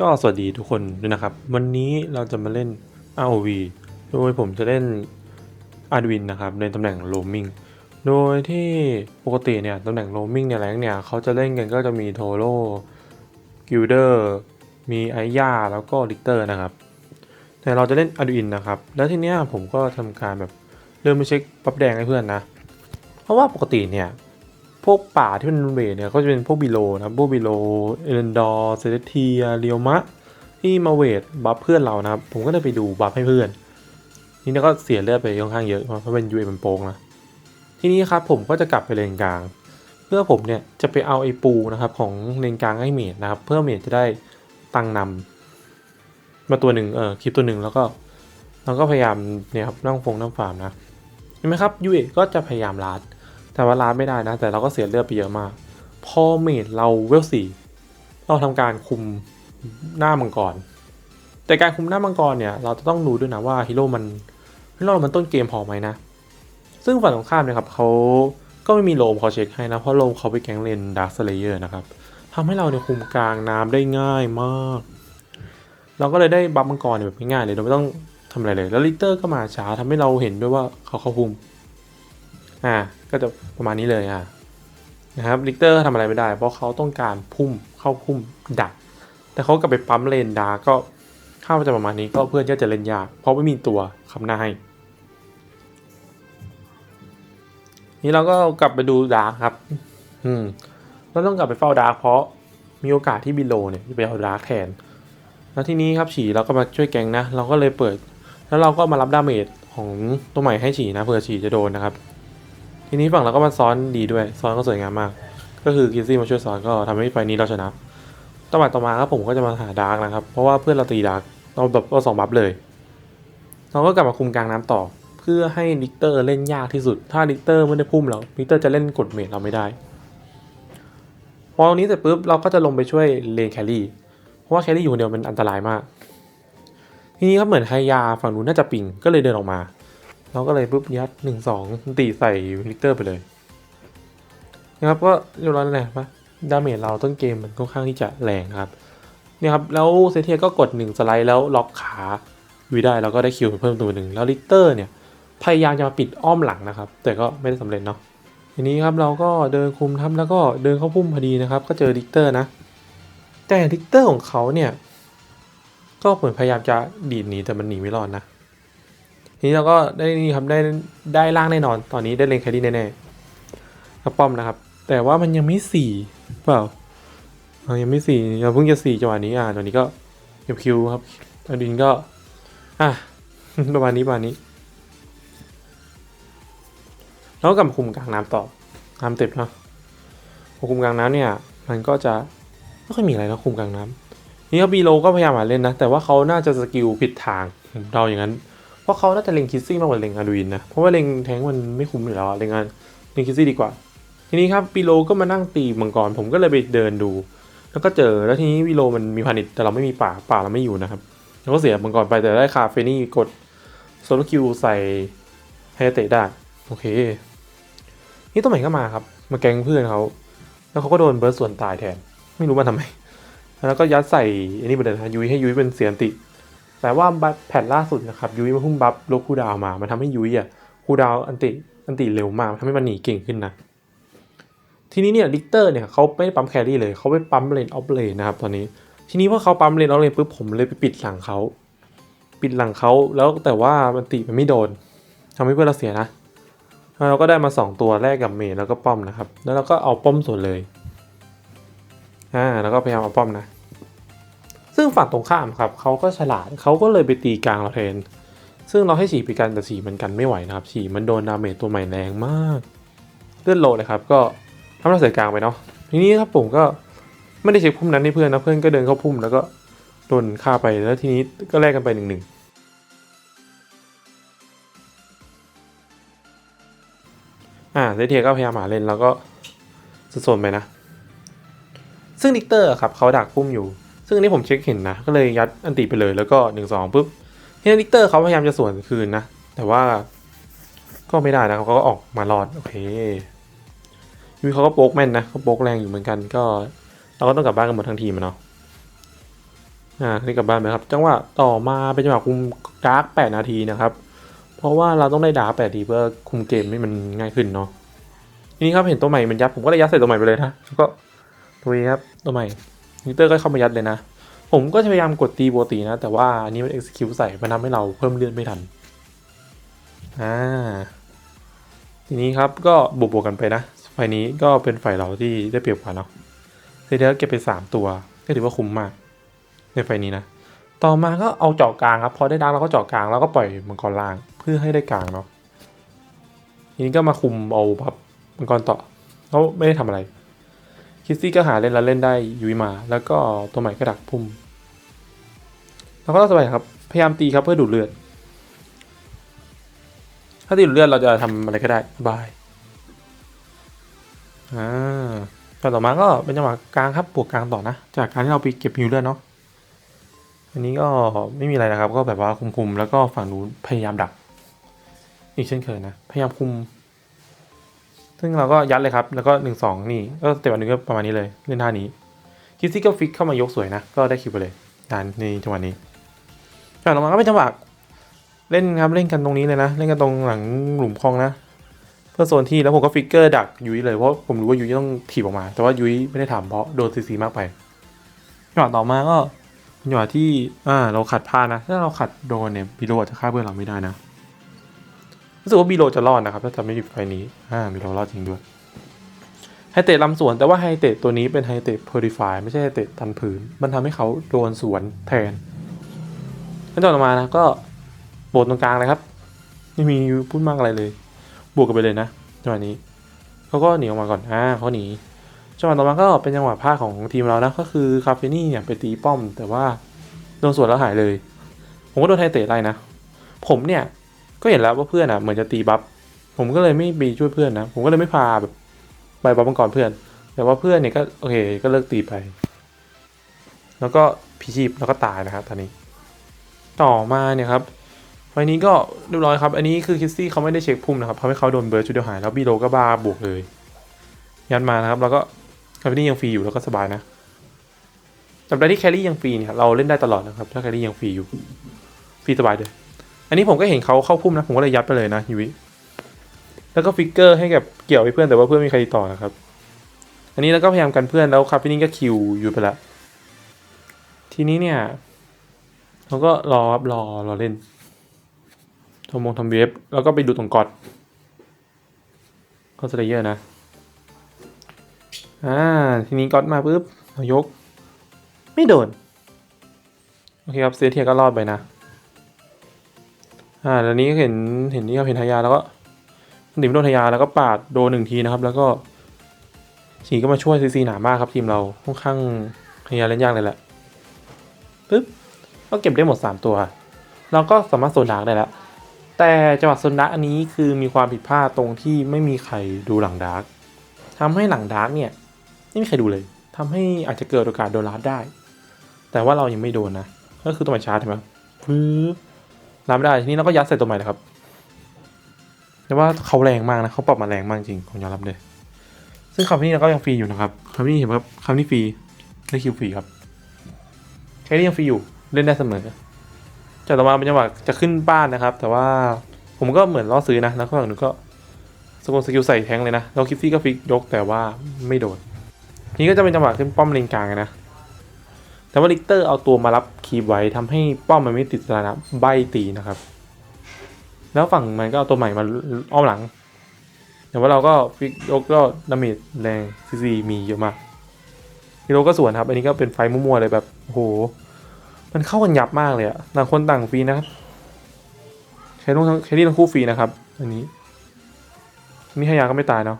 ก็สวัสดีทุกคนด้วยนะครับ วันนี้เราจะมาเล่น ROV โดยผมจะเล่น Arduin นะครับในตำแหน่ง roaming โดยที่ปกติเนี่ยตำแหน่ง roaming ในแรงเนี่ยเขาจะเล่นกันก็จะมีโทโ o กิลเดอร์มีไอยาแล้วก็ลิกเตอร์นะครับ แต่เราจะเล่น Arduin นะครับ แล้วทีเนี้ยผมก็ทำการแบบเริ่มไปเช็คปั๊บแดงให้เพื่อนนะ เพราะว่าปกติเนี่ย พวกป่าที่มันเวทเนี่ยก็จะเป็นพวกบิโลนะครับพวกบิโลเอเลนดอร์เซเลเทียเรียวมะที่มาเวทบัฟเพื่อนเรานะครับ ผมก็เลยไปดูบัฟให้เพื่อน นี่แล้วก็เสียเลือดไปค่อนข้างเยอะเพราะเป็นยูเอมันโปงนะทีนี้ครับผมก็จะกลับไปเลนกลาง เพื่อผมเนี่ยจะไปเอาไอ้ปูนะครับของเลนกลางให้เมดนะครับ เพื่อเมดจะได้ตังนำมาตัวหนึ่งเออคลิปตัวหนึ่งแล้วก็เราก็พยายามเนี่ยครับนั่งฟงนั่งฟาร์มนะเห็นไหมครับยูเอก็จะพยายามลาด แต่ว่าลาดไม่ได้นะ แต่เราก็เสียเลือดไปเยอะมาก พอเมดเราเวลสี่เราทำการคุมหน้ามังกร แต่การคุมหน้ามังกรเนี่ย เราจะต้องรู้ด้วยนะว่าฮีโร่มันฮีโร่มันต้นเกมพอไหมนะ ซึ่งฝั่งตรงข้ามเนี่ยครับเขาก็ไม่มีโลมเขาเช็คให้นะ เพราะโลมเขาไปแก๊งเลนดาร์สเลเยอร์นะครับทำให้เราเนี่ยคุมกลางน้ำได้ง่ายมาก เราก็เลยได้บัฟมังกรเนี่ยแบบง่ายๆเลยโดยไม่ต้องทำอะไรเลย แล้วลิเตอร์ก็มาช้าทำให้เราเห็นด้วยว่าเขาเขาคุม อ่าก็จะประมาณนี้เลยอะนะครับลิกเตอร์ทำอะไรไม่ได้ เพราะเขาต้องการพุ่มเข้าพุ่มดัก แต่เขากลับไปปั๊มเลนดาร์กก็เข้าจะประมาณนี้ก็เพื่อนก็จะเล่นยาก เพราะไม่มีตัวคำหน้าให้ นี่เราก็กลับไปดูดาร์กครับ อืมเราต้องกลับไปเฝ้าดาร์กเพราะมีโอกาสที่บิโลเนี่ยจะไปเอาดาร์กแทน แล้วที่นี้ครับฉีเราก็มาช่วยแกงนะ เราก็เลยเปิด แล้วเราก็มารับดาเมจของตัวใหม่ให้ฉีนะเผื่อฉีจะโดนนะครับ ทีนี้ฝั่งเราก็มาซ้อนดีด้วย ซ้อนก็สวยงามมาก ก็คือกินซี่มาช่วยซ้อนก็ทำให้ไฟนี้เราชนะต่อมาต่อมาครับผมก็จะมาหาดาร์กนะครับ เพราะว่าเพื่อนเราตีดาร์กเราแบบก็สองบัฟเลยเราก็กลับมาคุมกลางน้ำต่อ เพื่อให้ลิกเตอร์เล่นยากที่สุด ถ้าลิกเตอร์ไม่ได้พุ่มเราลิกเตอร์จะเล่นกดเมจเราไม่ได้ พอตรงนี้เสร็จปุ๊บเราก็จะลงไปช่วยเลนแครี่ เพราะว่าแครี่อยู่คนเดียวมันอันตรายมาก ทีนี้ครับเหมือนไฮยาฝั่งนู้นน่าจะปิงก็เลยเดินออกมา เราก็เลยปุ๊บยัดหนึ่งสองตีใส่ลิกเตอร์ไปเลยนะครับก็เรียบร้อยแล้วแหละปะดาเมจเราต้นเกมมันค่อนข้างที่จะแรงครับเนี่ยครับแล้วเซเทียก็กดหนึ่งสไลด์แล้วล็อกขาวิได้เราก็ได้คิวเพิ่มตัวหนึ่งแล้วลิกเตอร์เนี่ยพยายามจะมาปิดอ้อมหลังนะครับ แต่ก็ไม่ได้สำเร็จเนาะทีนี้ครับเราก็เดินคุมทับแล้วก็เดินเข้าพุ่มพอดีนะครับ ก็เจอลิกเตอร์นะ แต่ลิกเตอร์ของเขาเนี่ยก็เหมือนพยายามจะดีดหนีแต่มันหนีไม่รอดนะ ทีนี้เราก็ได้นี่ครับได้ได้ล่างแน่นอน ตอนนี้ได้เลนแครี่แน่ๆกระป้อมนะครับ แต่ว่ามันยังไม่สี่เปล่ายังไม่สี่เราเพิ่งจะสี่จังหวะนี้อะตอนนี้ก็เก็บคิวครับอดินก็ อะประมาณนี้ประมาณนี้แล้วก็กลับคุมกลางน้ำต่อน้ำเต็มเนาะพอคุมกลางน้ำเนี่ย มันก็จะไม่ค่อยมีอะไรนะคุมกลางน้ำนี่ครับบีโลก็พยายามหาเล่นนะ แต่ว่าเขาน่าจะสกิลผิดทางเดาอย่างนั้น ราะเขาน่าจะเล็งคิสซี่มากกว่าเล็งอาดูอินนะ เพราะว่าเล็งแทงมันไม่คุ้มอยู่แล้วเล็งอันเล็งคิสซี่ดีกว่า ทีนี้ครับปีโลก็มานั่งตีมังกร ผมก็เลยไปเดินดู แล้วก็เจอ แล้วทีนี้วีโลมันมีพานิชแต่เราไม่มีป่า ป่าเราไม่อยู่นะครับเราก็เสียมังกรไป แต่ได้คาเฟนี่กดโซลคิวใส่ไฮเตะได้ โอเค นี่ตัวใหม่ก็มาครับ มาแกงเพื่อนเขาแล้วเขาก็โดนเบิร์ดส่วนตายแทน ไม่รู้มาทำไม แล้วก็ยัดใส่อันนี้ไปเลยนะยุ้ยให้ยุ้ยเป็นเสียนติ แต่ว่าแผ่นล่าสุดนะครับยุ้ยมาพุ่งบัฟลบคูดาวมา มันทำให้ยุ้ยอะคูดาวอันติอันติเร็วมากทำให้มันหนีเก่งขึ้นนะ ทีนี้เนี่ยลิกเตอร์เนี่ยเขาไม่ได้ปั๊มแครี่เลยเขาไปปั๊มเลนออฟเลนนะครับตอนนี้ ทีนี้พอเขาปั๊มเลนออฟเลนปุ๊บผมเลยไปปิดหลังเขาปิดหลังเขาแล้วแต่ว่ามันติมันไม่โดนทำให้เพื่อนเราเสียนะเราก็ได้มาสองตัวแรกกับเมย์แล้วก็ป้อมนะครับ แล้วเราก็เอาป้อมส่วนเลยอ่าแล้วก็พยายามเอาป้อมนะ ซึ่งฝั่งตรงข้ามครับเขาก็ฉลาดเขาก็เลยไปตีกลางเราแทนซึ่งเราให้ฉีไปกันแต่ฉีมันกันไม่ไหวนะครับฉีมันโดนดาเมจตัวใหม่แรงมากเลือดโลเลยครับก็ทำเราเสียกลางไปเนาะทีนี้ครับผมก็ไม่ได้เช็คพุ่มนั้นให้เพื่อนนะเพื่อนก็เดินเข้าพุ่มแล้วก็โดนฆ่าไปแล้วทีนี้ก็แลกกันไปหนึ่งหนึ่งอ่าเซเทียก็พยายามหาเล่นแล้วก็สุดโซนไปนะ ซึ่งดิกเตอร์ครับเขาดักพุ่มอยู่ ซึ่งอันนี้ผมเช็คเห็นนะ ก็เลยยัดอันติไปเลยแล้วก็หนึ่งสองปุ๊บทีนี้ดิกเตอร์เขาพยายามจะสวนคืนนะ แต่ว่าก็ไม่ได้นะเขาก็ออกมารอด โอเคยูเขาก็โป๊กแม่นนะเขาโป๊กแรงอยู่เหมือนกันก็เราก็ต้องกลับบ้านกันหมดทั้งทีมเนาะอ่านี่กลับบ้านไปครับ จังหวะต่อมาเป็นจังหวะคุมดาร์กแปดนาทีนะครับ เพราะว่าเราต้องได้ดาร์กแปดนาทีเพื่อคุมเกมให้มันง่ายขึ้นเนาะทีนี้ครับเห็นตัวใหม่มันยัดผมก็เลยยัดใส่ตัวใหม่ไปเลยนะแล้วก็ตัวนี้ครับตัวใหม่ นิเตอร์ก็เข้ามายัดเลยนะ ผมก็จะพยายามกดตีปกตินะ แต่ว่าอันนี้มัน execute ใส่มันทำให้เราเพิ่มเลือดไม่ทัน อ่า ทีนี้ครับก็บวกๆกันไปนะไฟนี้ก็เป็นฝ่ายเราที่ได้เปรียบกว่าเนาะเซเดอร์เก็บไปสามตัว ก็ถือว่าคุ้มมาก ในไฟนี้นะ ต่อมาก็เอาเจาะกลางครับ พอได้ดังเราก็เจาะกลางแล้วก็ปล่อยมังกรล่างเพื่อให้ได้กลางเนาะ ทีนี้ก็มาคุมเอาพับมังกรต่อเขาไม่ได้ทำอะไร คิสซี่ก็หาเล่นแล้วเล่นได้ยุยมา แล้วก็ตัวใหม่ก็ดักพุ่มแล้วก็สบายครับ พยายามตีครับเพื่อดูดเลือด ถ้าตีดูดเลือดเราจะทำอะไรก็ได้บายอ่าต่อมาก็เป็นจังหวะกลางครับบวกกลางต่อนะ จากการที่เราไปเก็บฮิวเลือดเนาะอันนี้ก็ไม่มีอะไรนะครับ ก็แบบว่าคุมๆแล้วก็ฝั่งนู้นพยายามดัก อีกเช่นเคยนะ พยายามคุม ซึ่งเราก็ยัดเลยครับ แล้วก็หนึ่งสองนี่ก็เตะวันนึงก็ประมาณนี้เลยเล่นท่านี้คิสซี่ก็ฟิกเข้ามายกสวยนะ ก็ได้คิวไปเลยงานในจังหวะนี้จากต่อมาก็เป็นจังหวะเล่นครับเล่นกันตรงนี้เลยนะ เล่นกันตรงหลังหลุมคลองนะ เพื่อโซนที่แล้วผมก็ฟิกเกอร์ดักยุ้ยเลยเพราะผมรู้ว่ายุ้ยต้องถีบออกมา แต่ว่ายุ้ยไม่ได้ทำเพราะโดนซีซีมากไปจังหวะต่อมาก็จังหวะที่อ่าเราขัดพลาดนะ ถ้าเราขัดโดนเนี่ยบีโรอาจจะฆ่าเพื่อนเราไม่ได้นะ รู้สึกว่าบีโรจะรอดนะครับถ้าจำไม่ผิดไฟนี้อ่าบีโรรอดจริงด้วยไฮเตะลำสวนแต่ว่าไฮเตะตัวนี้เป็นไฮเตะเพอร์ดิฟายไม่ใช่ไฮเตะทันผืน มันทำให้เขาโดนสวนแทนขั้นตอนต่อมานะก็โบดตรงกลางเลยครับไม่มีพูดมากอะไรเลย บวกกันไปเลยนะจังหวะนี้เขาก็หนีออกมาก่อนอ่าเขาหนีจังหวะต่อมาก็เป็นจังหวะพลาดของทีมเรานะก็คือคาเฟนี่เนี่ยไปตีป้อม แต่ว่าโดนสวนแล้วหายเลย ผมก็โดนไทเตะไล่นะผมเนี่ย ก็เห็นแล้วว่าเพื่อนอะเหมือนจะตีบัฟผมก็เลยไม่ไปช่วยเพื่อนนะ ผมก็เลยไม่พาแบบไปบัฟมังกรเพื่อน แต่ว่าเพื่อนเนี่ยก็โอเคก็เลิกตีไป แล้วก็พีชีพแล้วก็ตายนะครับตอนนี้ ต่อมาเนี่ยครับไฟนี้ก็เรียบร้อยครับ อันนี้คือคิสซี่เขาไม่ได้เช็คพุ่มนะครับทำให้เขาโดนเบิร์ดชุดเดียวหายแล้วบีโลก็บ้าบวกเลย ยันมานะครับ แล้วก็คาเฟนี่ยังฟรีอยู่แล้วก็สบายนะแต่ใดที่แครี่ยังฟรีเนี่ยเราเล่นได้ตลอดนะครับ ถ้าแครี่ยังฟรีอยู่ฟรีสบายเลย อันนี้ผมก็เห็นเขาเข้าพุ่มนะ ผมก็เลยยัดไปเลยนะยูวิแล้วก็ฟิกเกอร์ให้กับเกี่ยวให้เพื่อนแต่ว่าเพื่อนไม่มีใครติดต่อนะครับ อันนี้แล้วก็พยายามกันเพื่อนแล้วคาเฟนี่ก็คิวอยู่ไปละ ทีนี้เนี่ยเราก็รอครับรอรอเล่นทำมงทำเวฟแล้วก็ไปดูตรงกอดก็สเลเยอร์นะ อ่า ทีนี้ก็อดมาปุ๊บเรายก ไม่โดน โอเคครับเซเทียก็รอดไปนะ อ่าแล้วนี้ก็เห็นเห็นนี่ครับเห็นทายาแล้วก็หนีมโดนทายาแล้วก็ปาดโดนหนึ่งทีนะครับ แล้วก็ฉีก็มาช่วยซีซีหนามากครับทีมเราค่อนข้างทายาเล่นยากเลยแหละปุ๊บก็เก็บได้หมดสามตัว เราก็สามารถโซนดาร์กได้แล้ว แต่จังหวะโซนดาร์กอันนี้คือมีความผิดพลาดตรงที่ไม่มีใครดูหลังดาร์กทำให้หลังดาร์กเนี่ยไม่มีใครดูเลยทำให้อาจจะเกิดโอกาสโดนลัดได้ แต่ว่าเรายังไม่โดนนะ ก็คือตัวใหม่ชาร์จใช่ไหมฟื้บ รับไม่ได้ทีนี้เราก็ยัดใส่ตัวใหม่เลยครับแต่ว่าเขาแรงมากนะเขาปรับมาแรงมากจริงผมยอมรับเลย ซึ่งคำนี้เราก็ยังฟรีอยู่นะครับคำนี้เห็นไหมครับคำนี้ฟรีได้คิวฟรีครับแค่นี้ยังฟรีอยู่เล่นได้เสมอจากต่อมาเป็นจังหวะจะขึ้นบ้านนะครับ แต่ว่าผมก็เหมือนล่อซื้อนะแล้วก็ฝั่งหนึ่งก็สกุลสกิลใส่แทงเลยนะแล้วคิฟซี่ก็ฟิกยกแต่ว่าไม่โดนนี่ก็จะเป็นจังหวะขึ้นป้อมเลนกลางนะ แต่ว่าลิกเตอร์เอาตัวมารับคีบไว้ทำให้ป้อมมันไม่ติดสถานะใบตีนะครับ แล้วฝั่งมันก็เอาตัวใหม่มาอ้อมหลัง แต่ว่าเราก็ฟิกยกก็ดาเมจแรงซีซีมีเยอะมากฮีโร่ก็สวนครับ อันนี้ก็เป็นไฟมั่วๆเลยแบบโอ้โห มันเข้ากันยับมากเลยอะต่างคนต่างฟรีนะครับใช้ต้องใช้ที่ทั้งคู่ฟรีนะครับ อันนี้นี่ให้ยาก็ไม่ตายเนาะ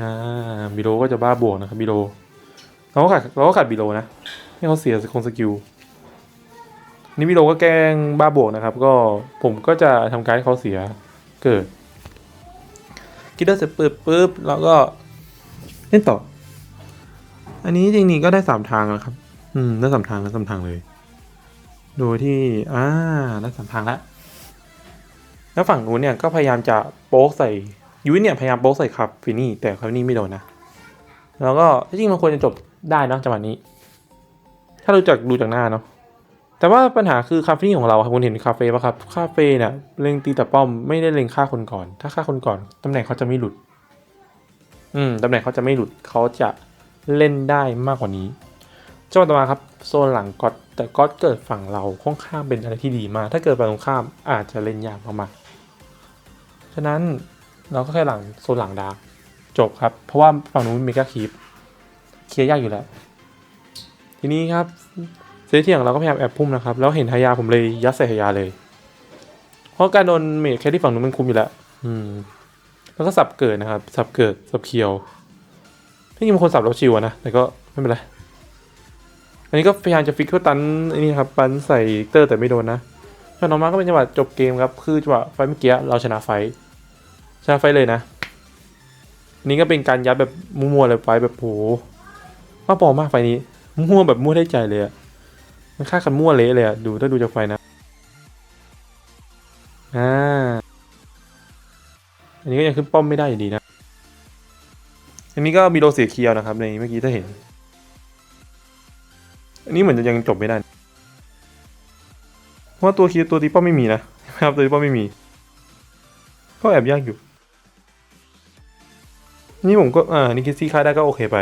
อ่าบิโลก็จะบ้าบวกนะครับบิโล เราก็ขัดเราก็ขัดบิโลนะให้เขาเสียคงสกิลนี่บิโลก็แกล้งบ้าบวกนะครับ ก็ผมก็จะทำการให้เขาเสียเกิดคิดได้เสร็จปุ๊บปุ๊บแล้วก็เล่นต่อ อันนี้จริงๆก็ได้สามทางแล้วครับ อืมได้สามทางแล้วสามทางเลย โดยที่อ่าได้สามทางแล้วแล้วฝั่งนู้นเนี่ยก็พยายามจะโป๊กใส่ยุ้ยเนี่ยพยายามโป๊กใส่ครับฟินี่แต่ครับนี่ไม่โดนนะ แล้วก็ที่จริงมันควรจะจบ ได้เนอะจังหวะนี้ ถ้ารู้จักดูจากหน้าเนาะแต่ว่าปัญหาคือคาเฟ่ของเราครับคุณเห็นคาเฟ่ปะครับคาเฟ่เนี่ยเล็งตีแต่ป้อมไม่ได้เล็งฆ่าคนก่อน ถ้าฆ่าคนก่อนตำแหน่งเขาจะไม่หลุด อืมตำแหน่งเขาจะไม่หลุดเขาจะเล่นได้มากกว่านี้จังหวะต่อมาครับโซนหลังก๊อตแต่ก๊อตเกิดฝั่งเราค่อนข้างเป็นอะไรที่ดีมาก ถ้าเกิดฝั่งตรงข้ามอาจจะเล่นยากมากๆฉะนั้นเราก็แค่หลังโซนหลังดาร์จบครับ เพราะว่าฝั่งนู้นมีกาคีป เคลียร์ยากอยู่แล้ว ทีนี้ครับเซตที่อย่างเราก็พยายามแอบพุ่มนะครับ แล้วเห็นทายาผมเลยยัดใส่ทายาเลย เพราะการโดนเมจแค่ที่ฝั่งนู้นมันคุมอยู่แล้ว อืม แล้วก็สับเกิดนะครับ สับเกิด สับเคียวที่จริงบางคนสับแล้วชิวนะ แต่ก็ไม่เป็นไร อันนี้ก็พยายามจะฟิกเพื่อตันอ้นี่ครับปันใส่เตอร์แต่ไม่โดนนะส่วน้องมาก็เป็นจังหวะจบเกมครับ คือจังหวะไฟเมื่อกี้เราชนะไฟ ชนะไฟเลยนะ อันนี้ก็เป็นการยัดแบบมั่วๆเลยไฟแบบโห ว่าปอมากไฟนี้ มั่วแบบมั่วได้ใจเลยอะมันฆ่ากันมั่วเละเลยอะดูถ้าดูจากไฟนะ อ่า อันนี้ก็ยังขึ้นป้อมไม่ได้อยู่ดีนะ อันนี้ก็มีโดเสียเคียวนะครับ ในเมื่อกี้ถ้าเห็น อันนี้เหมือนจะยังจบไม่ได้ เพราะว่าตัวคียวตัวตีป้อมไม่มีนะครับตัวตีป้อมไม่มี ก็แอบยากอยู่ นี่ผมก็ อ่า นี่คิดซี่ค่ายได้ก็โอเคไป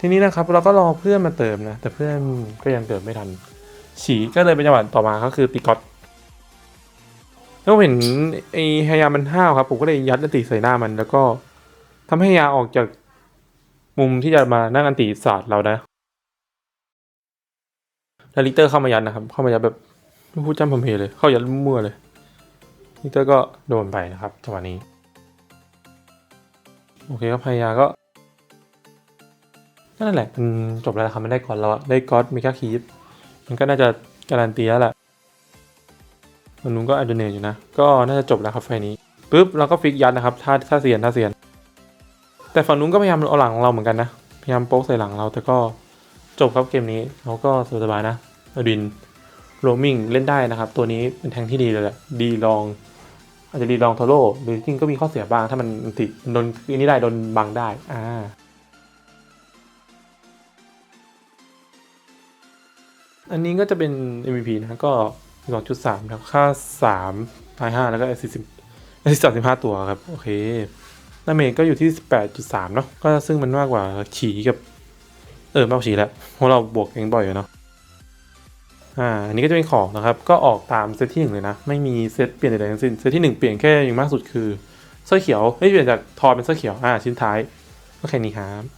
ทีนี้นะครับเราก็รอเพื่อนมาเติมนะ แต่เพื่อนก็ยังเติมไม่ทัน ฉีก็เลยเป็นจังหวะต่อมาก็คือตีก๊อตแล้วเห็นไอ้ฮายามันห้าวครับ ผมก็เลยยัดอันติใส่หน้ามัน แล้วก็ทำให้ยาออกจากมุมที่จะมานั่งอันติศาสตร์เรานะแล้วลิเตอร์เข้ามายัดนะครับ เข้ามายัดแบบไม่พูดจำผมเพเลย เข้ายัดมั่วเลยลิเตอร์ก็โดนไปนะครับจังหวะนี้ โอเคครับฮายาก็ นั่นแหละมันจบแล้วครับมันได้ก่อนเราอะได้ก๊อตมิกาคีฟมันก็น่าจะการันตีแล้วแหละฝั่งนู้นก็อันเดเนตอยู่นะ ก็น่าจะจบแล้วครับไฟล์นี้ปุ๊บเราก็ฟิกยัดนะครับ ถ้าถ้าเสียนถ้าเสียน แต่ฝั่งนู้นก็พยายามเอาหลังของเราเหมือนกันนะ พยายามโป๊กใส่หลังเรา แต่ก็จบครับเกมนี้เราก็สบายๆนะอดินโรมิงเล่นได้นะครับ ตัวนี้เป็นแทงที่ดีเลยแหละ ดีลอง อาจจะดีลองโทโร่หรือจริงก็มีข้อเสียบ้าง ถ้ามันติดโดนอันนี้ได้โดนบังได้ อ่า อันนี้ก็จะเป็น MVP นะก็2.3ครับค่า3ตาย5แล้วก็40 35ตัวครับ โอเคดาเมจก็อยู่ที่18.3เนาะก็ซึ่งมันมากกว่าฉีกับ เออมากกว่าฉีแล้วเพราะเราบวกเองบ่อยอยู่เนาะอ่าอันนี้ก็จะเป็นของนะครับ ก็ออกตามเซตที่หนึ่งเลยนะ ไม่มีเซตเปลี่ยนใดๆทั้งสิ้นเซตที่หนึ่งเปลี่ยนแค่อย่างมากสุดคือเสื้อเขียวไม่เปลี่ยนจากทอเป็นเสื้อเขียวอ่าชิ้นท้ายก็แค่นี้ครับ